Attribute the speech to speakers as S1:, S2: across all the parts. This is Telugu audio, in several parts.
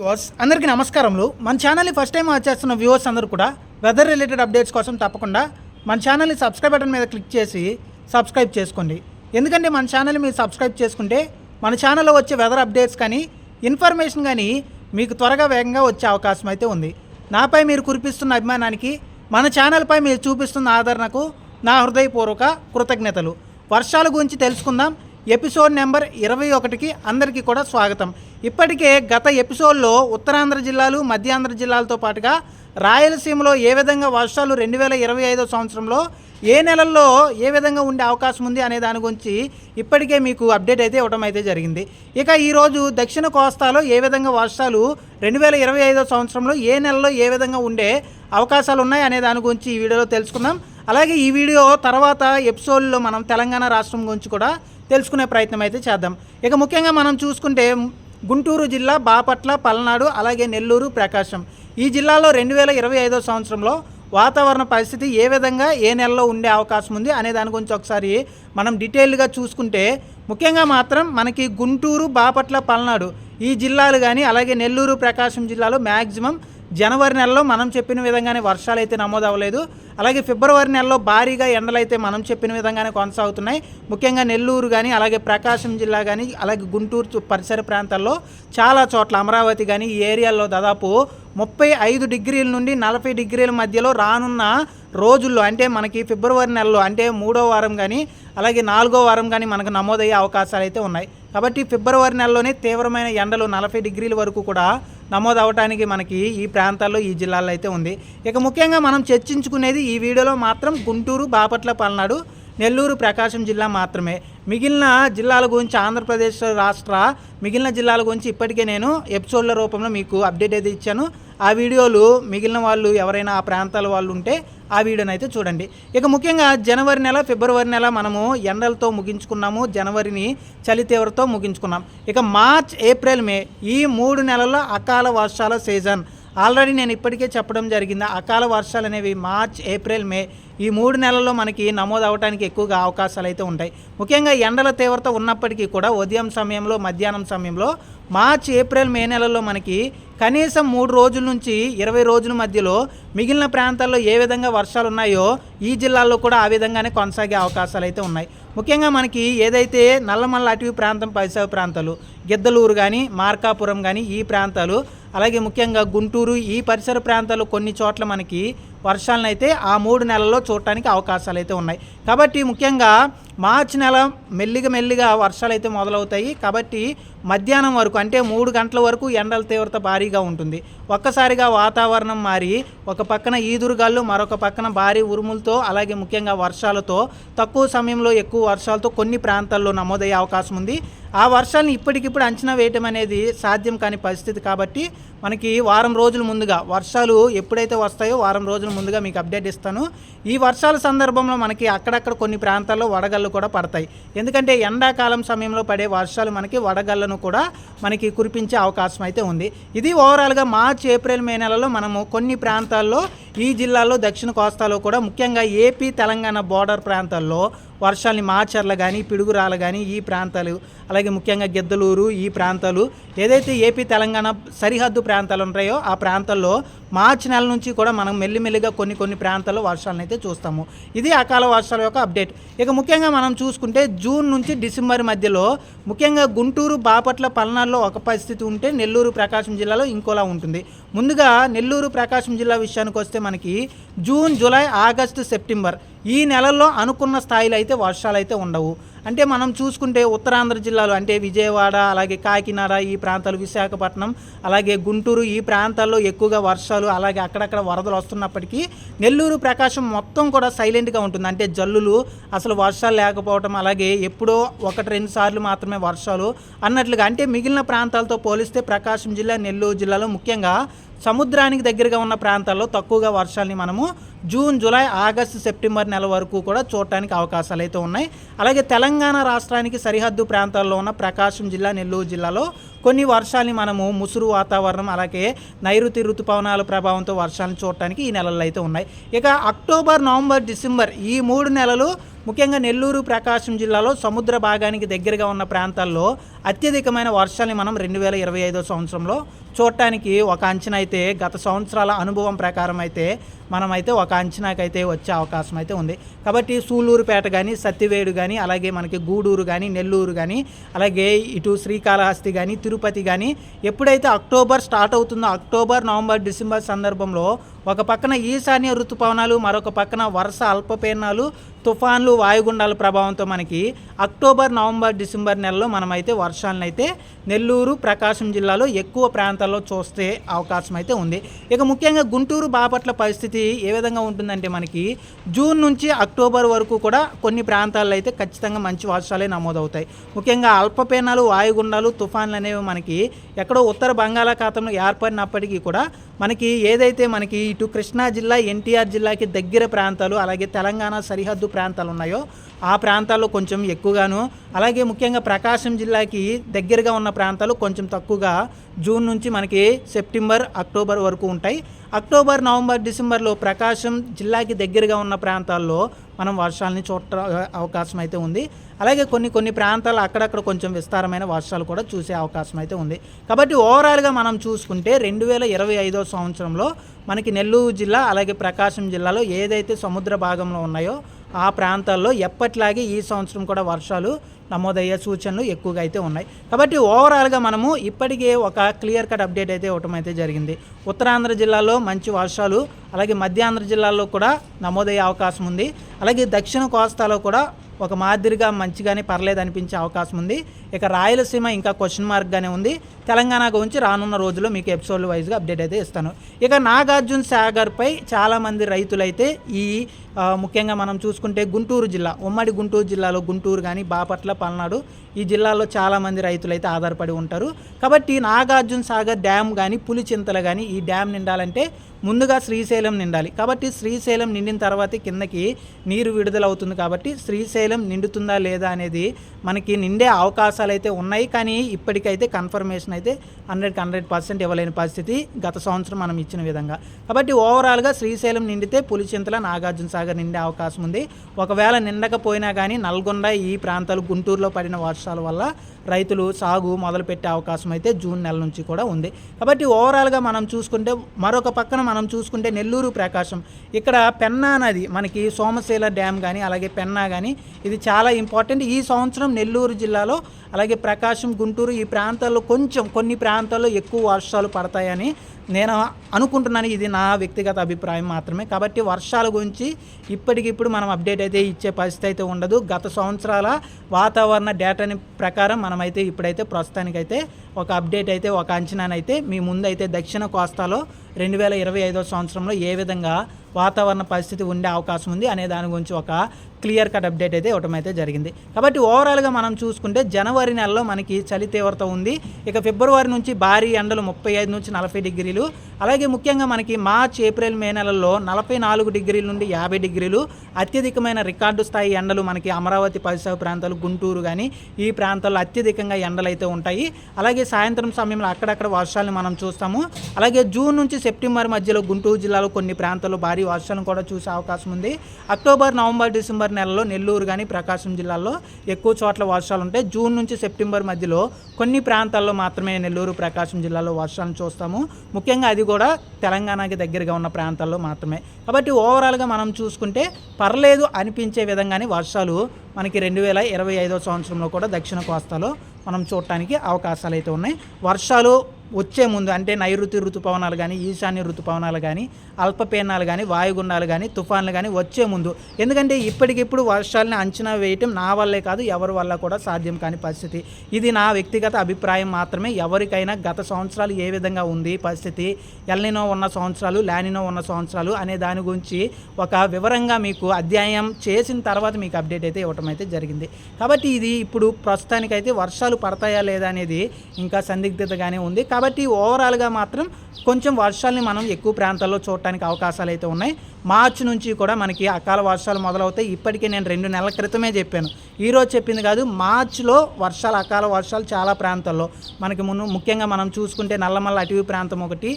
S1: వ్యూవర్స్ అందరికీ నమస్కారములు. మన ఛానల్ని ఫస్ట్ టైం వచ్చేస్తున్న వ్యూవర్స్ అందరూ కూడా వెదర్ రిలేటెడ్ అప్డేట్స్ కోసం తప్పకుండా మన ఛానల్ని సబ్స్క్రైబ్ బటన్ మీద క్లిక్ చేసి సబ్స్క్రైబ్ చేసుకోండి. ఎందుకంటే మన ఛానల్ మీరు సబ్స్క్రైబ్ చేసుకుంటే మన ఛానల్లో వచ్చే వెదర్ అప్డేట్స్ కానీ ఇన్ఫర్మేషన్ కానీ మీకు త్వరగా వేగంగా వచ్చే అవకాశం అయితే ఉంది. నాపై మీరు కురిపిస్తున్న అభిమానానికి మన ఛానల్పై మీరు చూపిస్తున్న ఆదరణకు నా హృదయపూర్వక కృతజ్ఞతలు. వర్షాల గురించి తెలుసుకుందాం. ఎపిసోడ్ నెంబర్ ఇరవై ఒకటికి అందరికీ కూడా స్వాగతం. ఇప్పటికే గత ఎపిసోడ్లో ఉత్తరాంధ్ర జిల్లాలు మధ్యాంధ్ర జిల్లాలతో పాటుగా రాయలసీమలో ఏ విధంగా వర్షాలు రెండు వేల ఇరవై ఐదో సంవత్సరంలో ఏ నెలల్లో ఏ విధంగా ఉండే అవకాశం ఉంది అనే దాని గురించి ఇప్పటికే మీకు అప్డేట్ అయితే ఇవ్వడం అయితే జరిగింది. ఇక ఈరోజు దక్షిణ కోస్తాలో ఏ విధంగా వర్షాలు రెండు వేల ఇరవై ఐదో సంవత్సరంలో ఏ నెలలో ఏ విధంగా ఉండే అవకాశాలు ఉన్నాయి అనే దాని గురించి ఈ వీడియోలో తెలుసుకుందాం. అలాగే ఈ వీడియో తర్వాత ఎపిసోడ్లో మనం తెలంగాణ రాష్ట్రం గురించి కూడా తెలుసుకునే ప్రయత్నం అయితే చేద్దాం. ఇక ముఖ్యంగా మనం చూసుకుంటే గుంటూరు జిల్లా బాపట్ల పల్నాడు అలాగే నెల్లూరు ప్రకాశం. ఈ జిల్లాలో రెండు వేల ఇరవై ఐదో సంవత్సరంలో వాతావరణ పరిస్థితి ఏ విధంగా ఏ నెలలో ఉండే అవకాశం ఉంది అనే దాని గురించి ఒకసారి మనం డీటెయిల్గా చూసుకుంటే ముఖ్యంగా మాత్రం మనకి గుంటూరు బాపట్ల పల్నాడు ఈ జిల్లాలు కానీ అలాగే నెల్లూరు ప్రకాశం జిల్లాలో మ్యాక్సిమం జనవరి నెలలో మనం చెప్పిన విధంగానే వర్షాలు అయితే నమోదు అవ్వలేదు అలాగే ఫిబ్రవరి నెలలో భారీగా ఎండలు అయితే మనం చెప్పిన విధంగానే కొనసాగుతున్నాయి. ముఖ్యంగా నెల్లూరు కానీ అలాగే ప్రకాశం జిల్లా కానీ అలాగే గుంటూరు పరిసర ప్రాంతాల్లో చాలా చోట్ల అమరావతి కానీ ఈ ఏరియాల్లో దాదాపు ముప్పై ఐదు డిగ్రీల నుండి నలభై డిగ్రీల మధ్యలో రానున్న రోజుల్లో అంటే మనకి ఫిబ్రవరి నెలలో అంటే మూడో వారం కానీ అలాగే నాలుగో వారం కానీ మనకు నమోదయ్యే అవకాశాలు అయితే ఉన్నాయి. కాబట్టి ఫిబ్రవరి నెలలోనే తీవ్రమైన ఎండలు నలభై డిగ్రీల వరకు కూడా నమోదు అవడానికి మనకి ఈ ప్రాంతాల్లో ఈ జిల్లాల్లో అయితే ఉంది. ఇక ముఖ్యంగా మనం చర్చించుకునేది ఈ వీడియోలో మాత్రం గుంటూరు బాపట్ల పల్నాడు నెల్లూరు ప్రకాశం జిల్లా మాత్రమే. మిగిలిన జిల్లాల గురించి ఆంధ్రప్రదేశ్ రాష్ట్ర మిగిలిన జిల్లాల గురించి ఇప్పటికే నేను ఎపిసోడ్ల రూపంలో మీకు అప్డేట్ అయితే ఇచ్చాను. ఆ వీడియోలు మిగిలిన వాళ్ళు ఎవరైనా ఆ ప్రాంతాల వాళ్ళు ఉంటే ఆ వీడియోని అయితే చూడండి. ఇక ముఖ్యంగా జనవరి నెల ఫిబ్రవరి నెల మనము ఎండలతో ముగించుకున్నాము. జనవరిని చలి తీవ్రతో ముగించుకున్నాం. ఇక మార్చ్ ఏప్రిల్ మే ఈ మూడు నెలల్లో అకాల వర్షాల సీజన్. ఆల్రెడీ నేను ఇప్పటికే చెప్పడం జరిగింది. అకాల వర్షాలు అనేవి మార్చ్ ఏప్రిల్ మే ఈ మూడు నెలల్లో మనకి నమోదు అవడానికి ఎక్కువగా అవకాశాలు అయితే ఉంటాయి. ముఖ్యంగా ఎండల తీవ్రత ఉన్నప్పటికీ కూడా ఉదయం సమయంలో మధ్యాహ్నం సమయంలో మార్చ్ ఏప్రిల్ మే నెలల్లో మనకి కనీసం మూడు రోజుల నుంచి ఇరవై రోజుల మధ్యలో మిగిలిన ప్రాంతాల్లో ఏ విధంగా వర్షాలు ఉన్నాయో ఈ జిల్లాల్లో కూడా ఆ విధంగానే కొనసాగే అవకాశాలు అయితే ఉన్నాయి. ముఖ్యంగా మనకి ఏదైతే నల్లమల్ల అటవీ ప్రాంతం పరిసర ప్రాంతాలు గిద్దలూరు కానీ మార్కాపురం కానీ ఈ ప్రాంతాలు అలాగే ముఖ్యంగా గుంటూరు ఈ పరిసర ప్రాంతాల్లో కొన్ని చోట్ల మనకి వర్షాలను అయితే ఆ మూడు నెలల్లో చూడటానికి అవకాశాలు అయితే ఉన్నాయి. కాబట్టి ముఖ్యంగా మార్చి నెల మెల్లిగా మెల్లిగా వర్షాలు అయితే మొదలవుతాయి. కాబట్టి మధ్యాహ్నం వరకు అంటే మూడు గంటల వరకు ఎండల తీవ్రత భారీగా ఉంటుంది. ఒక్కసారిగా వాతావరణం మారి ఒక పక్కన ఈదురుగాళ్ళు మరొక పక్కన భారీ ఉరుములతో అలాగే ముఖ్యంగా వర్షాలతో తక్కువ సమయంలో ఎక్కువ వర్షాలతో కొన్ని ప్రాంతాల్లో నమోదయ్యే అవకాశం ఉంది. ఆ వర్షాలను ఇప్పటికిప్పుడు అంచనా వేయటం అనేది సాధ్యం కాని పరిస్థితి కాబట్టి మనకి వారం రోజుల ముందుగా వర్షాలు ఎప్పుడైతే వస్తాయో వారం రోజుల ముందుగా మీకు అప్డేట్ ఇస్తాను. ఈ వర్షాల సందర్భంలో మనకి అక్కడక్కడ కొన్ని ప్రాంతాల్లో వడగళ్ళు కూడా పడతాయి. ఎందుకంటే ఎండాకాలం సమయంలో పడే వర్షాలు మనకి వడగళ్ళను కూడా మనకి కురిపించే అవకాశం అయితే ఉంది. ఇది ఓవరాల్గా మార్చ్ ఏప్రిల్ మే నెలలో మనము కొన్ని ప్రాంతాల్లో ఈ జిల్లాలో దక్షిణ కోస్తాలో కూడా ముఖ్యంగా ఏపీ తెలంగాణ బోర్డర్ ప్రాంతాల్లో వర్షాలని మాచర్ల కానీ పిడుగురాల కానీ ఈ ప్రాంతాలు అలాగే ముఖ్యంగా గిద్దలూరు ఈ ప్రాంతాలు ఏదైతే ఏపీ తెలంగాణ సరిహద్దు ప్రాంతాలు ఉంటాయో ఆ ప్రాంతాల్లో మార్చి నెల నుంచి కూడా మనం మెల్లిమెల్లిగా కొన్ని కొన్ని ప్రాంతాల్లో వర్షాలను అయితే చూస్తాము. ఇది అకాల వర్షాల యొక్క అప్డేట్. ఇక ముఖ్యంగా మనం చూసుకుంటే జూన్ నుంచి డిసెంబర్ మధ్యలో ముఖ్యంగా గుంటూరు బాపట్ల పల్నాడులో ఒక పరిస్థితి ఉంటే నెల్లూరు ప్రకాశం జిల్లాలో ఇంకోలా ఉంటుంది. ముందుగా నెల్లూరు ప్రకాశం జిల్లా విషయానికి వస్తే మనకి జూన్ జూలై ఆగస్టు సెప్టెంబర్ ఈ నెలల్లో అనుకున్న స్థాయిలో అయితే వర్షాలు అయితే ఉండవు. అంటే మనం చూసుకుంటే ఉత్తరాంధ్ర జిల్లాలో అంటే విజయవాడ అలాగే కాకినాడ ఈ ప్రాంతాలు విశాఖపట్నం అలాగే గుంటూరు ఈ ప్రాంతాల్లో ఎక్కువగా వర్షాలు అలాగే అక్కడక్కడ వరదలు వస్తున్నప్పటికీ నెల్లూరు ప్రకాశం మొత్తం కూడా సైలెంట్గా ఉంటుంది. అంటే జల్లులు అసలు వర్షాలు లేకపోవడం అలాగే ఎప్పుడో ఒకటి రెండు సార్లు మాత్రమే వర్షాలు అన్నట్లుగా. అంటే మిగిలిన ప్రాంతాలతో పోలిస్తే ప్రకాశం జిల్లా నెల్లూరు జిల్లాలో ముఖ్యంగా సముద్రానికి దగ్గరగా ఉన్న ప్రాంతాల్లో తక్కువగా వర్షాలని మనము జూన్ జూలై ఆగస్టు సెప్టెంబర్ నెల వరకు కూడా చూడటానికి అవకాశాలు అయితే ఉన్నాయి. అలాగే తెలంగాణ రాష్ట్రానికి సరిహద్దు ప్రాంతాల్లో ఉన్న ప్రకాశం జిల్లా నెల్లూరు జిల్లాలో కొన్ని వర్షాలని మనము ముసురు వాతావరణం అలాగే నైరుతి ఋతుపవనాల ప్రభావంతో వర్షాలను చూడటానికి ఈ నెలల్లో అయితే ఉన్నాయి. ఇక అక్టోబర్ నవంబర్ డిసెంబర్ ఈ మూడు నెలలు ముఖ్యంగా నెల్లూరు ప్రకాశం జిల్లాలో సముద్ర భాగానికి దగ్గరగా ఉన్న ప్రాంతాల్లో అత్యధికమైన వర్షాలని మనం రెండు వేల ఇరవై ఐదో సంవత్సరంలో చూడటానికి ఒక అంచనా అయితే గత సంవత్సరాల అనుభవం ప్రకారం అయితే మనమైతే ఒక అంచనాకైతే వచ్చే అవకాశం అయితే ఉంది. కాబట్టి సూళ్ళూరుపేట కానీ సత్తివేడు కానీ అలాగే మనకి గూడూరు కానీ నెల్లూరు కానీ అలాగే ఇటు శ్రీకాళహస్తి కానీ తిరుపతి కానీ ఎప్పుడైతే అక్టోబర్ స్టార్ట్ అవుతుందో అక్టోబర్ నవంబర్ డిసెంబర్ సందర్భంలో ఒక పక్కన ఈశాన్య ఋతుపవనాలు మరొక పక్కన వరుస అల్పపీడనాలు తుఫాన్లు వాయుగుండాల ప్రభావంతో మనకి అక్టోబర్ నవంబర్ డిసెంబర్ నెలలో మనమైతే వర్షాలను అయితే నెల్లూరు ప్రకాశం జిల్లాలో ఎక్కువ ప్రాంతాల్లో చూస్తే అవకాశం అయితే ఉంది. ఇక ముఖ్యంగా గుంటూరు బాపట్ల పరిస్థితి ఏ విధంగా ఉంటుందంటే మనకి జూన్ నుంచి అక్టోబర్ వరకు కూడా కొన్ని ప్రాంతాల్లో అయితే ఖచ్చితంగా మంచి వర్షాలే నమోదవుతాయి. ముఖ్యంగా అల్పపీనాలు వాయుగుండాలు తుఫాన్లు అనేవి మనకి ఎక్కడో ఉత్తర బంగాళాఖాతంలో ఏర్పడినప్పటికీ కూడా మనకి ఏదైతే మనకి ఇటు కృష్ణా జిల్లా ఎన్టీఆర్ జిల్లాకి దగ్గర ప్రాంతాలు అలాగే తెలంగాణ సరిహద్దు ప్రాంతాలు ఉన్నాయో ఆ ప్రాంతాల్లో కొంచెం ఎక్కువగాను అలాగే ముఖ్యంగా ప్రకాశం జిల్లాకి దగ్గరగా ఉన్న ప్రాంతాలు కొంచెం తక్కువగా జూన్ నుంచి మనకి సెప్టెంబర్ అక్టోబర్ వరకు ఉంటాయి. అక్టోబర్ నవంబర్ డిసెంబర్లో ప్రకాశం జిల్లాకి దగ్గరగా ఉన్న ప్రాంతాల్లో మనం వర్షాలని చూడ అవకాశం అయితే ఉంది. అలాగే కొన్ని కొన్ని ప్రాంతాలు అక్కడక్కడ కొంచెం విస్తారమైన వర్షాలు కూడా చూసే అవకాశం అయితే ఉంది. కాబట్టి ఓవరాల్గా మనం చూసుకుంటే రెండు వేల ఇరవై ఐదో సంవత్సరంలో మనకి నెల్లూరు జిల్లా అలాగే ప్రకాశం జిల్లాలో ఏదైతే సముద్ర భాగంలో ఉన్నాయో ఆ ప్రాంతాల్లో ఎప్పట్లాగే ఈ సంవత్సరం కూడా వర్షాలు నమోదయ్యే సూచనలు ఎక్కువగా అయితే ఉన్నాయి. కాబట్టి ఓవరాల్గా మనము ఇప్పటికే ఒక క్లియర్ కట్ అప్డేట్ అయితే ఇవ్వటం అయితే జరిగింది. ఉత్తరాంధ్ర జిల్లాలో మంచి వర్షాలు అలాగే మధ్యాంధ్ర జిల్లాల్లో కూడా నమోదయ్యే అవకాశం ఉంది. అలాగే దక్షిణ కోస్తాలో కూడా ఒక మాదిరిగా మంచిగానే పర్లేదు అనిపించే అవకాశం ఉంది. ఇక రాయలసీమ ఇంకా క్వశ్చన్ మార్క్గానే ఉంది. తెలంగాణ గురించి రానున్న రోజుల్లో మీకు ఎపిసోడ్ వైజ్గా అప్డేట్ అయితే ఇస్తాను. ఇక నాగార్జున సాగర్పై చాలామంది రైతులైతే ఈ ముఖ్యంగా మనం చూసుకుంటే గుంటూరు జిల్లా ఉమ్మడి గుంటూరు జిల్లాలో గుంటూరు కానీ బాపట్ల పల్నాడు ఈ జిల్లాలో చాలామంది రైతులైతే ఆధారపడి ఉంటారు. కాబట్టి నాగార్జున సాగర్ డ్యామ్ కానీ పులిచింతలు కానీ ఈ డ్యామ్ నిండాలంటే ముందుగా శ్రీశైలం నిండాలి. కాబట్టి శ్రీశైలం నిండిన తర్వాతే కిందకి నీరు విడుదల అవుతుంది కాబట్టి శ్రీశైలం నిండుతుందా లేదా అనేది మనకి నిండే అవకాశాలు అయితే ఉన్నాయి. కానీ ఇప్పటికైతే కన్ఫర్మేషన్ అయితే హండ్రెడ్కి హండ్రెడ్ పర్సెంట్ ఇవ్వలేని పరిస్థితి గత సంవత్సరం మనం ఇచ్చిన విధంగా. కాబట్టి ఓవరాల్గా శ్రీశైలం నిండితే పులిచింతల నాగార్జున సాగర్ నిండే అవకాశం ఉంది. ఒకవేళ నిండకపోయినా కానీ నల్గొండ ఈ ప్రాంతాలు గుంటూరులో పడిన వర్షాల వల్ల రైతులు సాగు మొదలుపెట్టే అవకాశం అయితే జూన్ నెల నుంచి కూడా ఉంది. కాబట్టి ఓవరాల్గా మనం చూసుకుంటే మరొక పక్కన మనం చూసుకుంటే నెల్లూరు ప్రకాశం. ఇక్కడ పెన్నా నది మనకి సోమశీల డ్యామ్ కానీ అలాగే పెన్నా కానీ ఇది చాలా ఇంపార్టెంట్. ఈ సంవత్సరం నెల్లూరు జిల్లాలో అలాగే ప్రకాశం గుంటూరు ఈ ప్రాంతాల్లో కొంచెం కొన్ని ప్రాంతాల్లో ఎక్కువ వర్షాలు పడతాయని నేను అనుకుంటున్నాను ఇది నా వ్యక్తిగత అభిప్రాయం మాత్రమే. కాబట్టి వర్షాల గురించి ఇప్పటికిప్పుడు మనం అప్డేట్ అయితే ఇచ్చే పరిస్థితి అయితే ఉండదు. గత సంవత్సరాల వాతావరణ డేటాని ప్రకారం మనమైతే ఇప్పుడైతే ప్రస్తుతానికైతే ఒక అప్డేట్ అయితే ఒక అంచనానైతే మీ ముందైతే దక్షిణ కోస్తాలో రెండు వేల ఇరవై ఐదో సంవత్సరంలో ఏ విధంగా వాతావరణ పరిస్థితి ఉండే అవకాశం ఉంది అనే దాని గురించి ఒక క్లియర్ కట్ అప్డేట్ అయితే ఇవ్వటం అయితే జరిగింది. కాబట్టి ఓవరాల్గా మనం చూసుకుంటే జనవరి నెలలో మనకి చలి తీవ్రత ఉంది. ఇక ఫిబ్రవరి నుంచి భారీ ఎండలు ముప్పై ఐదు నుంచి నలభై డిగ్రీలు. అలాగే ముఖ్యంగా మనకి మార్చ్ ఏప్రిల్ మే నెలల్లో నలభై నాలుగు డిగ్రీల నుండి యాభై డిగ్రీలు. అత్యధికమైన రికార్డు స్థాయి ఎండలు మనకి అమరావతి పరిసర ప్రాంతాలు గుంటూరు కానీ ఈ ప్రాంతాల్లో అత్యధికంగా ఎండలు అయితే ఉంటాయి. అలాగే సాయంత్రం సమయంలో అక్కడక్కడ వర్షాలను మనం చూస్తాము. అలాగే జూన్ నుంచి సెప్టెంబర్ మధ్యలో గుంటూరు జిల్లాలో కొన్ని ప్రాంతాల్లో భారీ వర్షాలను కూడా చూసే అవకాశం ఉంది. అక్టోబర్ నవంబర్ డిసెంబర్ నెలలో నెల్లూరు కానీ ప్రకాశం జిల్లాలో ఎక్కువ చోట్ల వర్షాలు ఉంటాయి జూన్ నుంచి సెప్టెంబర్ మధ్యలో కొన్ని ప్రాంతాల్లో మాత్రమే నెల్లూరు ప్రకాశం జిల్లాలో వర్షాలను చూస్తాము. ముఖ్యంగా అది కూడా తెలంగాణకి దగ్గరగా ఉన్న ప్రాంతాల్లో మాత్రమే. కాబట్టి ఓవరాల్గా మనం చూసుకుంటే పర్లేదు అనిపించే విధంగానే వర్షాలు మనకి రెండు వేల ఇరవై ఐదో సంవత్సరంలో కూడా దక్షిణ కోస్తాలో మనం చూడటానికి అవకాశాలు అయితే ఉన్నాయి. వర్షాలు వచ్చే ముందు అంటే నైరుతి ఋతుపవనాలు కానీ ఈశాన్య ఋతుపవనాలు కానీ అల్పపీనాలు కానీ వాయుగుండాలు కానీ తుఫాన్లు కానీ వచ్చే ముందు. ఎందుకంటే ఇప్పటికిప్పుడు వర్షాలని అంచనా వేయటం నా వల్లే కాదు ఎవరి వల్ల కూడా సాధ్యం కాని పరిస్థితి. ఇది నా వ్యక్తిగత అభిప్రాయం మాత్రమే. ఎవరికైనా గత సంవత్సరాలు ఏ విధంగా ఉంది పరిస్థితి? ఎల్నినో ఉన్న సంవత్సరాలు లానినో ఉన్న సంవత్సరాలు అనే దాని గురించి ఒక వివరంగా మీకు అధ్యాయం చేసిన తర్వాత మీకు అప్డేట్ అయితే ఇవ్వటం అయితే జరిగింది. కాబట్టి ఇది ఇప్పుడు ప్రస్తుతానికైతే వర్షాలు పడతాయా లేదా అనేది ఇంకా సందిగ్ధతగానే ఉంది. కాబట్టి ఓవరాల్గా మాత్రం కొంచెం వర్షాలని మనం ఎక్కువ ప్రాంతాల్లో చూడటానికి అవకాశాలు అయితే ఉన్నాయి. మార్చి నుంచి కూడా మనకి అకాల వర్షాలు మొదలవుతాయి. ఇప్పటికే నేను రెండు నెలల క్రితమే చెప్పాను. ఈరోజు చెప్పింది కాదు మార్చిలో వర్షాలు అకాల వర్షాలు చాలా ప్రాంతాల్లో. మనకి మును ముఖ్యంగా మనం చూసుకుంటే నల్లమల్ల అటవీ ప్రాంతం ఒకటి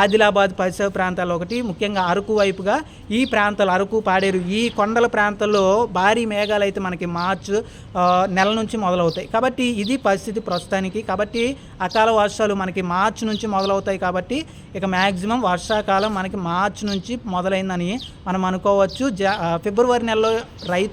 S1: ఆదిలాబాద్ పరిసర ప్రాంతాలు ఒకటి ముఖ్యంగా అరకు వైపుగా ఈ ప్రాంతాలు అరకు పాడేరు ఈ కొండల ప్రాంతాల్లో భారీ మేఘాలు అయితే మనకి మార్చ్ నెల నుంచి మొదలవుతాయి. కాబట్టి ఇది పరిస్థితి ప్రస్తుతానికి. కాబట్టి అకాల వర్షాలు మనకి మార్చి నుంచి మొదలవుతాయి కాబట్టి ఇక మ్యాక్సిమం వర్షాకాలం మనకి మార్చి నుంచి మొదలైందని మనం అనుకోవచ్చు. జా ఫిబ్రవరి నెలలో రైతు